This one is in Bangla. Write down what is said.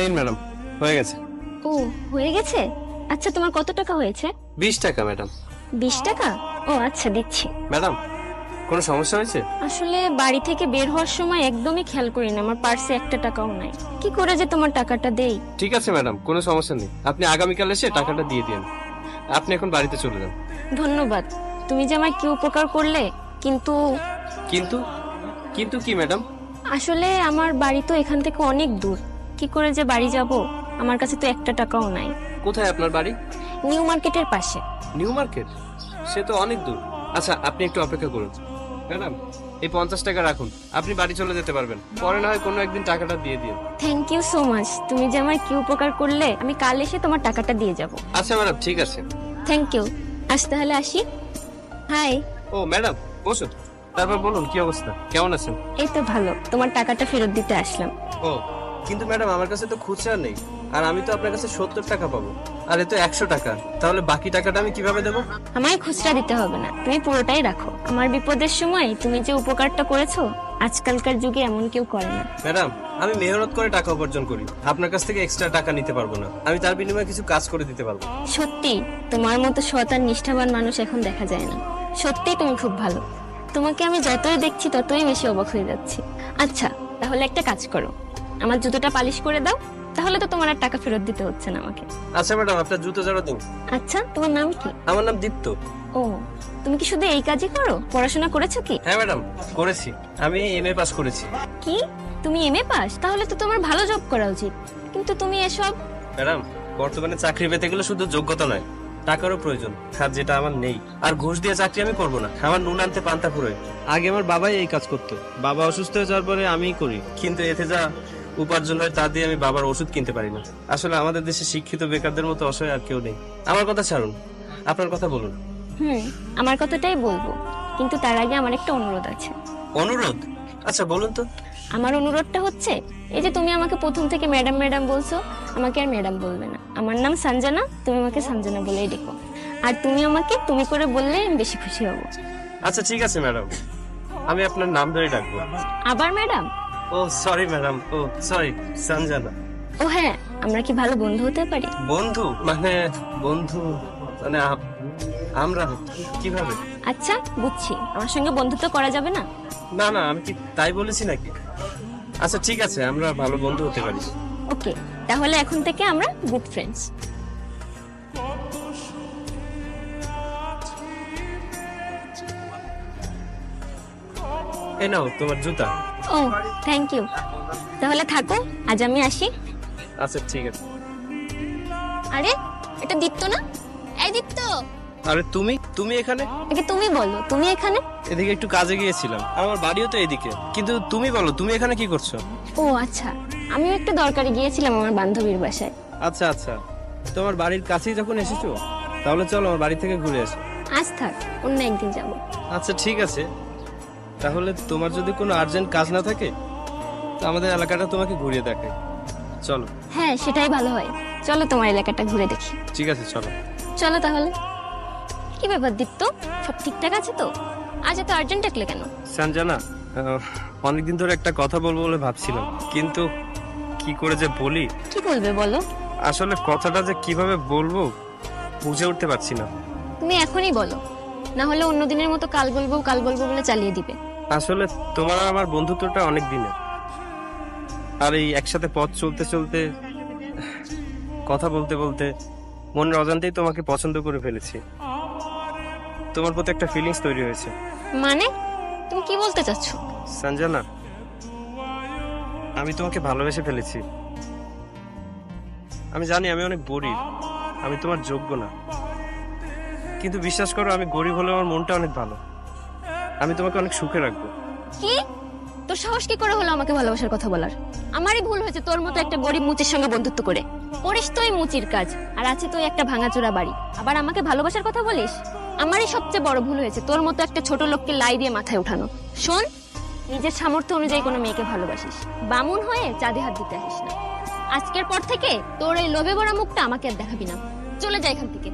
এই ম্যাডাম হয়ে গেছে। ও হয়ে গেছে? আচ্ছা তোমার কত টাকা হয়েছে? বিশ টাকা ম্যাডাম। বিশ টাকা? ও আচ্ছা দিচ্ছি ম্যাডাম কোনো সমস্যা হয়েছে? আসলে বাড়ি থেকে বের হওয়ার সময় একদমই খেয়াল করি না আমার পার্সে একটা টাকাও নাই। কি করে যে তোমার টাকাটা দেই? ঠিক আছে ম্যাডাম কোনো সমস্যা নেই। আপনি আগামীকাল এসে টাকাটা দিয়ে দিন। আপনি এখন বাড়িতে চলে যান। ধন্যবাদ। তুমি যে আমায় কি উপকার করলে কিন্তু কিন্তু কিন্তু কি ম্যাডাম? আসলে আমার বাড়ি তো এখান থেকে অনেক দূর। কি করে যে বাড়ি যাব? আমার কাছে তো একটা টাকাও নাই। কোথায় আপনার বাড়ি? নিউ মার্কেটের পাশে। New market? সে তো অনেক দূর। আচ্ছা আপনি একটু অপেক্ষা করুন। ম্যাডাম এই পঞ্চাশ টাকা রাখুন। আপনি বাড়ি চলে যেতে পারবেন। পরে না হয় কোনো একদিন টাকাটা দিয়ে দিন থ্যাংক ইউ সো মাচ তুমি যে আমায় কি উপকার করলে আমি কাল এসে তোমার টাকাটা দিয়ে যাব। আচ্ছা ম্যাডাম ঠিক আছে। থ্যাংক ইউ আজ তাহলে আসি। হাই ও ম্যাডাম বসুন। তারপর বলুন কি অবস্থা? কেমন আছেন? এই তো ভালো। তোমার টাকাটা ফেরত দিতে আসলাম। ও কিন্তু ম্যাডাম আমার কাছে তো খুচরা নেই। আর আমি তো আপনার কাছে সত্তর টাকা পাবো। আর এ তো একশো টাকা। তাহলে বাকি টাকাটা আমি কীভাবে দেবো? আমায় খুচরা দিতে হবে না। তুমি পুরোটাই রাখো। আমার বিপদের সময় তুমি যে উপকারটা করেছ আজকালকার যুগে এমন কেউ করে না। ম্যাডাম আমি মেহনত করে টাকা উপার্জন করি। আপনার কাছ থেকে এক্সট্রা টাকা নিতে পারব না। আমি তার বিনিময়ে কিছু কাজ করে দিতে পারব। সত্যি তোমার মতো সৎ আর নিষ্ঠাবান মানুষ এখন দেখা যায় না। সত্যি তুমি খুব ভালো। তোমাকে আমি যতই দেখছি ততই বেশি অবাক হয়ে যাচ্ছি। আচ্ছা তাহলে একটা কাজ করো। আমার জুতোটা পালিশ করে দাও তাহলে তো তোমার আর টাকা ফেরত দিতে হচ্ছে না আমাকে। আচ্ছা ম্যাডাম আপনার জুতো জোড়া দিন। আচ্ছা তোমার নাম কি? আমার নাম দীপ্ত। ও তুমি কি শুধু এই কাজই করো? পড়াশোনা করেছ কি? হ্যাঁ ম্যাডাম করেছি। আমি এম এ পাস করেছি। কি? তুমি এমএ পাস তাহলে তো তোমার ভালো জব করা উচিত। কিন্তু তুমি এসব ম্যাডাম বর্তমানে চাকরি পেতে গেলে শুধু যোগ্যতা নয় টাকারও প্রয়োজন আর যেটা আমার নেই। আর ঘুষ দিয়ে চাকরি আমি করব না আমার নুন আনতে পান্তা ফুরোয় আগে আমার বাবাই এই কাজ করতো বাবা অসুস্থ হয়ে যাওয়ার পরে আমিই করি। কিন্তু এতে যা উপার্জন হয় তা দিয়ে আমি বাবার ওষুধ কিনতে পারি না। আসলে আমাদের দেশে শিক্ষিত বেকারদের মতো অসহায় আর কেউ নেই। আমার কথা ছাড়ুন। আপনার কথা বলুন। হুম আমার কথাটাই বলব। কিন্তু তার আগে আমার একটা অনুরোধ আছে। অনুরোধ? আচ্ছা বলুন তো। আমার অনুরোধটা হচ্ছে এই যে তুমি আমাকে প্রথম থেকে ম্যাডাম ম্যাডাম বলছো আমাকে আর ম্যাডাম বলবে না। আমার নাম সঞ্জনা তুমি আমাকে সঞ্জনা বলেই ডেকো। আর তুমি আমাকে তুমি করে বললে আমি বেশি খুশি হব। আচ্ছা ঠিক আছে ম্যাডাম। আমি আপনার নাম ধরে ডাকবো। আবার ম্যাডাম? ও সরি ম্যাডাম ও সরি সঞ্জনা ও হ্যাঁ আমরা কি ভালো বন্ধু হতে পারি? বন্ধু? মানে বন্ধু মানে আমরা কীভাবে? আচ্ছা বুঝছি। আমার সঙ্গে বন্ধুত্ব করা যাবে না? না না আমি কি তাই বলেছি নাকি? আচ্ছা ঠিক আছে আমরা ভালো বন্ধু হতে পারি। ওকে তাহলে এখন থেকে আমরা গুড ফ্রেন্ডস এ নাও তোমার জুতা। ও থ্যাংক ইউ তাহলে থাকো আজ আমি আসি। আচ্ছা ঠিক আছে। আরে এটা দীপ্ত না? এই দীপ্ত! আরে তুমি? তুমি এখানে? আগে তুমি বলো তুমি এখানে? এদিকে একটু কাজে গিয়েছিলাম। আমার বাড়িও তো এদিকে। কিন্তু তুমি বলো তুমি এখানে কি করছ? ও আচ্ছা। আমিও একটু দরকারে গিয়েছিলাম আমার বান্ধবীর বাসায়। আচ্ছা আচ্ছা। তোমার বাড়ির কাছেই যখন এসেছ তাহলে চলো আমার বাড়ি থেকে ঘুরে আসি। আজ থাক অন্য একদিন যাব। আচ্ছা ঠিক আছে। তাহলে তোমার যদি কোনো আর্জেন্ট কাজ না থাকে তো আমাদের এলাকাটা তোমাকে ঘুরিয়ে দেখাই। চলো। হ্যাঁ সেটাই ভালো হয়। চলো তোমার এলাকাটা ঘুরে দেখি। ঠিক আছে চলো। চলো তাহলে। কি ব্যাপার দীপ্ত? সব ঠিকঠাক আছে তো? আজ এত আর্জেন্ট ডাকলে কেন? সঞ্জনা অনেকদিন ধরে একটা কথা বলব বলে ভাবছিলাম কিন্তু কি করে যে বলি? কি বলবে বলো? আসলে কথাটা যে কীভাবে বলব বুঝে উঠতে পারছি না। তুমি এখনই বলো। না হলে অন্য দিনের মতো কাল বলব কাল বলব বলে চালিয়ে দিবে। আসলে তোমার আর আমার বন্ধুত্বটা অনেক দিনের। আর এই একসাথে পথ চলতে চলতে কথা বলতে বলতে মনের অজান্তেই তোমাকে পছন্দ করে ফেলেছি। তোমার প্রতি একটা ফিলিংস তৈরি হয়েছে। মানে? তুমি কি বলতে চাচ্ছ? সঞ্জনা আমি তোমাকে ভালোবেসে ফেলেছি। আমি জানি আমি অনেক গরিব আমি তোমার যোগ্য না। কিন্তু বিশ্বাস করো আমি গরিব হলেও আমার মনটা অনেক ভালো। আমি তোমাকে অনেক সুখে রাখব। কি? তোর সাহস কি করে হলো আমাকে ভালোবাসার কথা বলার? আমারই ভুল হয়েছে তোর মতো একটা গরিব মুচির সঙ্গে বন্ধুত্ব করে। করিস তুই মুচির কাজ, আর আছে তুই একটা ভাঙাচোরা বাড়ি। আবার আমাকে ভালোবাসার কথা বলিস? আমারই সবচেয়ে বড় ভুল হয়েছে তোর মতো একটা ছোট লোককে লাই দিয়ে মাথায় উঠানো। শোন, নিজের সামর্থ্য অনুযায়ী কোনো মেয়েকে ভালোবাসিস। বামুন হয়ে চাঁদে হাত দিতে আসিস না। আজকের পর থেকে তোর এই লোভে ভরা মুখটা আমাকে আর দেখাবি না। চলে যা এখান থেকে।